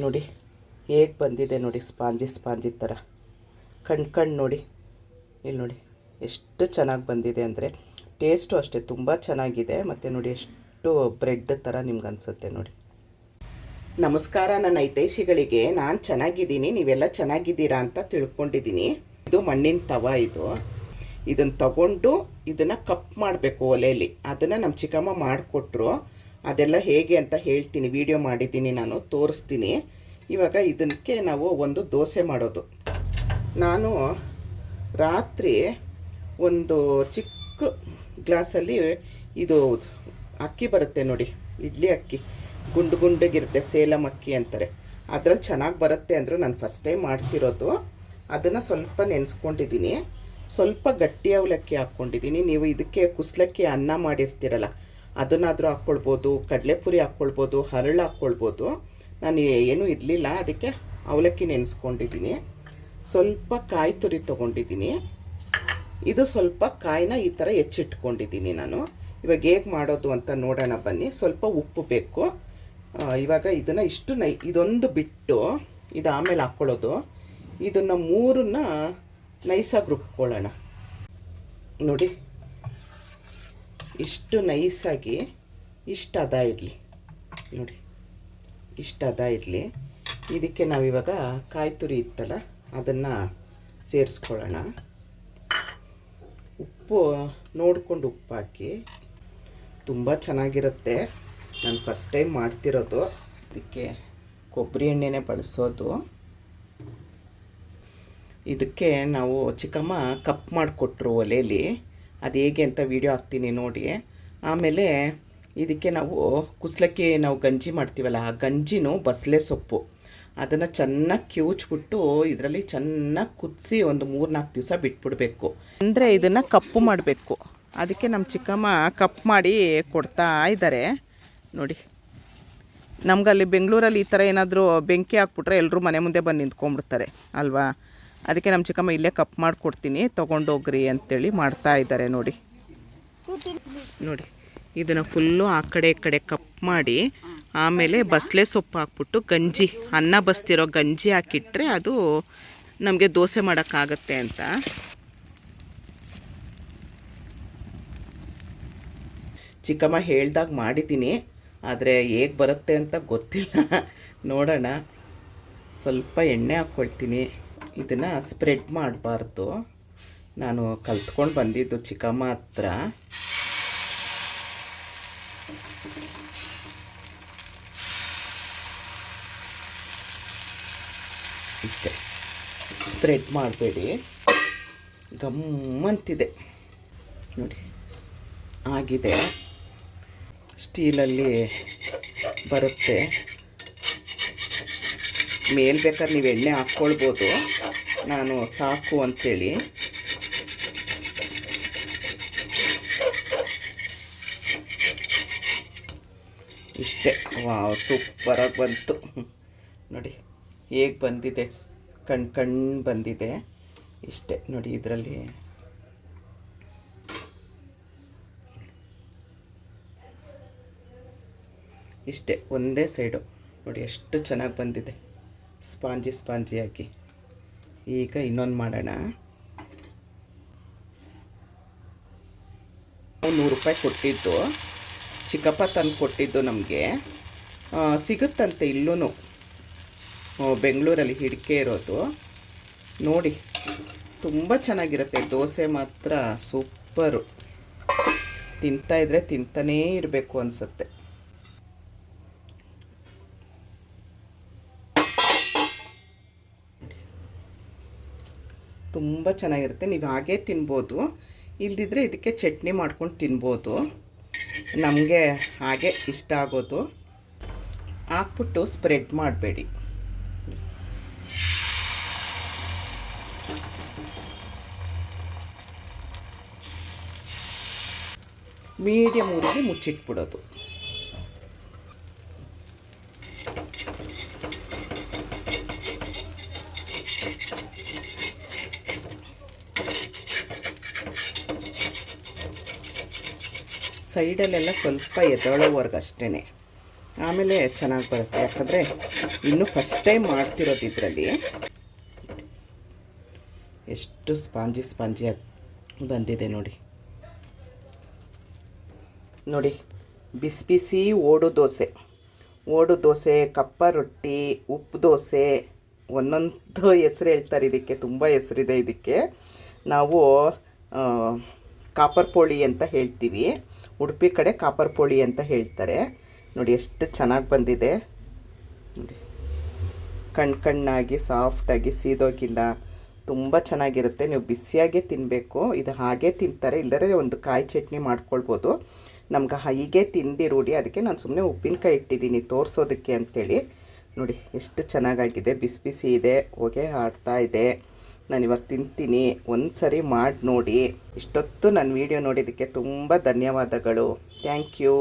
ನೋಡಿ, ಹೇಗೆ ಬಂದಿದೆ ನೋಡಿ ಸ್ಪಾಂಜಿ ಸ್ಪಾಂಜಿ ಥರ. ಕಣ್ ಕಣ್ಣು ನೋಡಿ. ಇಲ್ಲಿ ನೋಡಿ, ಎಷ್ಟು ಚೆನ್ನಾಗಿ ಬಂದಿದೆ ಅಂದರೆ ಟೇಸ್ಟು ಅಷ್ಟೇ, ತುಂಬ ಚೆನ್ನಾಗಿದೆ. ಮತ್ತು ನೋಡಿ, ಎಷ್ಟು ಬ್ರೆಡ್ ಥರ ನಿಮ್ಗೆ ಅನಿಸುತ್ತೆ ನೋಡಿ. ನಮಸ್ಕಾರ, ನನ್ನ ಹಿತೈಷಿಗಳಿಗೆ. ನಾನು ಚೆನ್ನಾಗಿದ್ದೀನಿ, ನೀವೆಲ್ಲ ಚೆನ್ನಾಗಿದ್ದೀರಾ ಅಂತ ತಿಳ್ಕೊಂಡಿದ್ದೀನಿ. ಇದು ಮಣ್ಣಿನ ತವ ಇದು. ಇದನ್ನು ತಗೊಂಡು ಇದನ್ನು ಕಪ್ ಮಾಡಬೇಕು ಒಲೆಯಲ್ಲಿ ಅದನ್ನು ನಮ್ಮ ಚಿಕ್ಕಮ್ಮ ಮಾಡಿಕೊಟ್ರು. ಅದೆಲ್ಲ ಹೇಗೆ ಅಂತ ಹೇಳ್ತೀನಿ ವಿಡಿಯೋ ಮಾಡಿದ್ದೀನಿ, ನಾನು ತೋರಿಸ್ತೀನಿ. ಇವಾಗ ಇದಕ್ಕೆ ನಾವು ಒಂದು ದೋಸೆ ಮಾಡೋದು. ನಾನು ರಾತ್ರಿ ಒಂದು ಚಿಕ್ಕ ಗ್ಲಾಸಲ್ಲಿ ಇದು ಅಕ್ಕಿ ಬರುತ್ತೆ ನೋಡಿ, ಇಡ್ಲಿ ಅಕ್ಕಿ, ಗುಂಡು ಗುಂಡಗಿರುತ್ತೆ, ಸೇಲಂ ಅಕ್ಕಿ ಅಂತಾರೆ. ಅದ್ರಲ್ಲಿ ಚೆನ್ನಾಗಿ ಬರುತ್ತೆ ಅಂದರು ನಾನು ಫಸ್ಟ್ ಟೈಮ್ ಮಾಡ್ತಿರೋದು. ಅದನ್ನು ಸ್ವಲ್ಪ ನೆನೆಸ್ಕೊಂಡಿದ್ದೀನಿ. ಸ್ವಲ್ಪ ಗಟ್ಟಿ ಅವಲಕ್ಕಿ ಹಾಕ್ಕೊಂಡಿದ್ದೀನಿ. ನೀವು ಇದಕ್ಕೆ ಕುಸ್ಲಕ್ಕಿ ಅನ್ನ ಮಾಡಿರ್ತೀರಲ್ಲ ಅದನ್ನಾದರೂ ಹಾಕ್ಕೊಳ್ಬೋದು, ಕಡಲೆಪುರಿ ಹಾಕ್ಕೊಳ್ಬೋದು, ಹರಳು ಹಾಕ್ಕೊಳ್ಬೋದು. ನಾನು ಏನೂ ಇರಲಿಲ್ಲ, ಅದಕ್ಕೆ ಅವಲಕ್ಕಿ ನೆನೆಸ್ಕೊಂಡಿದ್ದೀನಿ. ಸ್ವಲ್ಪ ಕಾಯಿ ತುರಿ ತೊಗೊಂಡಿದ್ದೀನಿ. ಇದು ಸ್ವಲ್ಪ ಕಾಯಿನ ಈ ಥರ ಹೆಚ್ಚಿಟ್ಕೊಂಡಿದ್ದೀನಿ ನಾನು. ಇವಾಗ ಹೇಗೆ ಮಾಡೋದು ಅಂತ ನೋಡೋಣ ಬನ್ನಿ. ಸ್ವಲ್ಪ ಉಪ್ಪು ಬೇಕು. ಇವಾಗ ಇದನ್ನು ಇಷ್ಟು ನೈ ಇದೊಂದು ಬಿಟ್ಟು ಇದು ಆಮೇಲೆ ಹಾಕ್ಕೊಳ್ಳೋದು. ಇದನ್ನು ಮೂರನ್ನ ನೈಸಾಗಿ ರುಬ್ಕೊಳ್ಳೋಣ. ನೋಡಿ. ಇಷ್ಟು ನೈಸಾಗಿ, ಇಷ್ಟು ಅದ ಇರಲಿ. ನೋಡಿ, ಇಷ್ಟು ಅದ ಇರಲಿ. ಇದಕ್ಕೆ ನಾವಿವಾಗ ಕಾಯಿ ತುರಿ ಇತ್ತಲ್ಲ, ಅದನ್ನು ಸೇರಿಸ್ಕೊಳ್ಳೋಣ. ಉಪ್ಪು, ನೋಡಿಕೊಂಡು ಉಪ್ಪು ಹಾಕಿ. ತುಂಬ ಚೆನ್ನಾಗಿರುತ್ತೆ. ನಾನು ಫಸ್ಟ್ ಟೈಮ್ ಮಾಡ್ತಿರೋದು. ಇದಕ್ಕೆ ಕೊಬ್ಬರಿ ಎಣ್ಣೆನೇ ಬಳಸೋದು. ಇದಕ್ಕೆ ನಾವು ಚಿಕ್ಕಮ್ಮ ಕಪ್ ಮಾಡಿಕೊಟ್ರು ಒಲೆಯಲ್ಲಿ ಅದು ಹೇಗೆ ಅಂತ ವಿಡಿಯೋ ಹಾಕ್ತೀನಿ ನೋಡಿ. ಆಮೇಲೆ ಇದಕ್ಕೆ ನಾವು ಕುಸ್ಲಕ್ಕಿ ನಾವು ಗಂಜಿ ಮಾಡ್ತೀವಲ್ಲ, ಆ ಗಂಜಿನೂ ಬಸಳೆ ಸೊಪ್ಪು. ಅದನ್ನು ಚೆನ್ನಾಗಿ ಕಿವುಚ್ಬಿಟ್ಟು ಇದರಲ್ಲಿ ಚೆನ್ನಾಗಿ ಕುದಿಸಿ ಒಂದು ಮೂರು ನಾಲ್ಕು ದಿವಸ ಬಿಟ್ಬಿಡಬೇಕು. ಅಂದರೆ ಇದನ್ನು ಕಪ್ಪು ಮಾಡಬೇಕು. ಅದಕ್ಕೆ ನಮ್ಮ ಚಿಕ್ಕಮ್ಮ ಕಪ್ ಮಾಡಿ ಕೊಡ್ತಾ ಇದ್ದಾರೆ ನೋಡಿ. ನಮ್ಗಲ್ಲಿ ಬೆಂಗಳೂರಲ್ಲಿ ಈ ಥರ ಏನಾದರೂ ಬೆಂಕಿ ಹಾಕ್ಬಿಟ್ರೆ ಎಲ್ಲರೂ ಮನೆ ಮುಂದೆ ಬಂದು ನಿಂತ್ಕೊಂಡ್ಬಿಡ್ತಾರೆ. ಅಲ್ವಾ? ಅದಕ್ಕೆ ನಮ್ಮ ಚಿಕ್ಕಮ್ಮ ಇಲ್ಲೇ ಕಪ್ ಮಾಡಿಕೊಡ್ತೀನಿ. ತೊಗೊಂಡೋಗ್ರಿ ಅಂತೇಳಿ ಮಾಡ್ತಾ ಇದ್ದಾರೆ ನೋಡಿ. ನೋಡಿ, ಇದನ್ನು ಫುಲ್ಲು ಆ ಕಡೆ ಕಡೆ ಕಪ್ ಮಾಡಿ, ಆಮೇಲೆ ಬಸಳೆ ಸೊಪ್ಪು ಹಾಕ್ಬಿಟ್ಟು ಗಂಜಿ, ಅನ್ನ ಬಸ್ತಿರೋ ಗಂಜಿ ಹಾಕಿಟ್ರೆ ಅದು ನಮಗೆ ದೋಸೆ ಮಾಡೋಕ್ಕಾಗತ್ತೆ ಅಂತ. ಚಿಕ್ಕಮ್ಮ ಹೇಳ್ದಾಗ ಮಾಡಿದ್ದೀನಿ, ಆದರೆ ಹೇಗೆ ಬರುತ್ತೆ ಅಂತ ಗೊತ್ತಿಲ್ಲ. ನೋಡೋಣ. ಸ್ವಲ್ಪ ಎಣ್ಣೆ ಹಾಕ್ಕೊಳ್ತೀನಿ ಇದನ್ನು ಸ್ಪ್ರೆಡ್ ಮಾಡಬಾರ್ದು. ನಾನು ಕಲ್ತ್ಕೊಂಡು ಬಂದಿದ್ದು ಚಿಕ್ಕಮ್ಮ ಹತ್ರ ಇಷ್ಟೇ. ಸ್ಪ್ರೆಡ್ ಮಾಡಬೇಡಿ. ಗಮ್ಮಂತಿದೆ ನೋಡಿ, ಆಗಿದೆ. ಸ್ಟೀಲಲ್ಲಿ ಬರುತ್ತೆ. ಮೇಲ್ ಬೇಕಾದ್ರೆ ನೀವು ಎಣ್ಣೆ ಹಾಕ್ಕೊಳ್ಬೋದು. ನಾನು ಸಾಕು ಅಂಥೇಳಿ ಇಷ್ಟೇ. ವಾವ್ ಸೂಪರಾಗಿ ಬಂತು. ನೋಡಿ, ಹೇಗೆ ಬಂದಿದೆ. ಕಣ್ ಕಣ್ಣು ಬಂದಿದೆ. ಇಷ್ಟೇ. ನೋಡಿ, ಇದರಲ್ಲಿ. ಇಷ್ಟೇ, ಒಂದೇ ಸೈಡು. ನೋಡಿ, ಎಷ್ಟು ಚೆನ್ನಾಗಿ ಬಂದಿದೆ. ಸ್ಪಾಂಜಿ ಸ್ಪಾಂಜಿ ಹಾಕಿ. ಈಗ ಇನ್ನೊಂದು ಮಾಡೋಣ. ನೂರು ರೂಪಾಯಿ ಕೊಟ್ಟಿದ್ದು. ಚಿಕ್ಕಪ್ಪ ತಂದು ಕೊಟ್ಟಿದ್ದು ನಮಗೆ. ಸಿಗುತ್ತಂತೆ ಇಲ್ಲೂ ಬೆಂಗಳೂರಲ್ಲಿ ಹಿಡಿಕೆ ಇರೋದು. ನೋಡಿ, ತುಂಬ ಚೆನ್ನಾಗಿರುತ್ತೆ. ದೋಸೆ ಮಾತ್ರ ಸೂಪರು. ತಿಂತಾಯಿದ್ರೆ ತಿಂತಾನೇ ಇರಬೇಕು ಅನಿಸುತ್ತೆ. ತುಂಬ ಚೆನ್ನಾಗಿರುತ್ತೆ. ನೀವು ಹಾಗೇ ತಿನ್ಬೋದು. ಇಲ್ದಿದ್ರೆ ಇದಕ್ಕೆ ಚಟ್ನಿ ಮಾಡ್ಕೊಂಡು ತಿನ್ಬೋದು. ನಮಗೆ ಹಾಗೆ ಇಷ್ಟ ಆಗೋದು. ಹಾಕ್ಬಿಟ್ಟು ಸ್ಪ್ರೆಡ್ ಮಾಡಬೇಡಿ. ಮೀಡಿಯಮ್ ಊರಿಗೆ ಮುಚ್ಚಿಟ್ಬಿಡೋದು. ಸೈಡಲ್ಲೆಲ್ಲ ಸ್ವಲ್ಪ ಎದಳೋವರೆಗೆ ಅಷ್ಟೇ ಆಮೇಲೆ ಚೆನ್ನಾಗಿ ಬರುತ್ತೆ. ಯಾಕಂದರೆ ಇನ್ನು ಫಸ್ಟ್ ಟೈಮ್ ಮಾಡ್ತಿರೋದು ಇದರಲ್ಲಿ ಎಷ್ಟು ಸ್ಪಾಂಜಿ ಸ್ಪಾಂಜಿಯಾಗಿ ಬಂದಿದೆ ನೋಡಿ. ನೋಡಿ, ಬಿಸಿ ಬಿಸಿ ಓಡು ದೋಸೆ. ಓಡು ದೋಸೆ, ಕಪ್ಪ ರೊಟ್ಟಿ, ಉಪ್ಪು ದೋಸೆ, ಒಂದೊಂದು ಹೆಸ್ರು ಹೇಳ್ತಾರೆ ಇದಕ್ಕೆ, ತುಂಬ ಹೆಸರಿದೆ ಇದಕ್ಕೆ. ನಾವು ಕಾಪರ್ ಪೋಳಿ ಅಂತ ಹೇಳ್ತೀವಿ. ಉಡುಪಿ ಕಡೆ ಕಾಪರ್ ಪೋಳಿ ಅಂತ ಹೇಳ್ತಾರೆ. ನೋಡಿ ಎಷ್ಟು ಚೆನ್ನಾಗಿ ಬಂದಿದೆ. ನೋಡಿ. ಕಣ್ಣು ಕಣ್ಣಾಗಿ ಸಾಫ್ಟಾಗಿ ಸೀದೋಗಿಲ್ಲ. ತುಂಬ ಚೆನ್ನಾಗಿರುತ್ತೆ. ನೀವು ಬಿಸಿಯಾಗೆ ತಿನ್ನಬೇಕು ಇದು ಹಾಗೆ ತಿಂತಾರೆ. ಇಲ್ಲದ್ರೆ ಒಂದು ಕಾಯಿ ಚಟ್ನಿ ಮಾಡ್ಕೊಳ್ಬೋದು. ನಮ್ಗೆ ಹೀಗೆ ತಿಂದಿ ರೂಢಿ ಅದಕ್ಕೆ ನಾನು ಸುಮ್ಮನೆ ಉಪ್ಪಿನಕಾಯಿ ಇಟ್ಟಿದ್ದೀನಿ. ತೋರಿಸೋದಕ್ಕೆ ಅಂಥೇಳಿ ನೋಡಿ, ಎಷ್ಟು ಚೆನ್ನಾಗಾಗಿದೆ. ಬಿಸಿ ಬಿಸಿ ಇದೆ. ಹೊಗೆ ಆಡ್ತಾ ಇದೆ. ನಾನು ಇವಾಗ ತಿಂತೀನಿ. ಒಂದು ಸರಿ ಮಾಡಿ ನೋಡಿ. ಇಷ್ಟೊತ್ತು ನನ್ನ ವಿಡಿಯೋ ನೋಡಿದ್ದಕ್ಕೆ ತುಂಬ ಧನ್ಯವಾದಗಳು. Thank you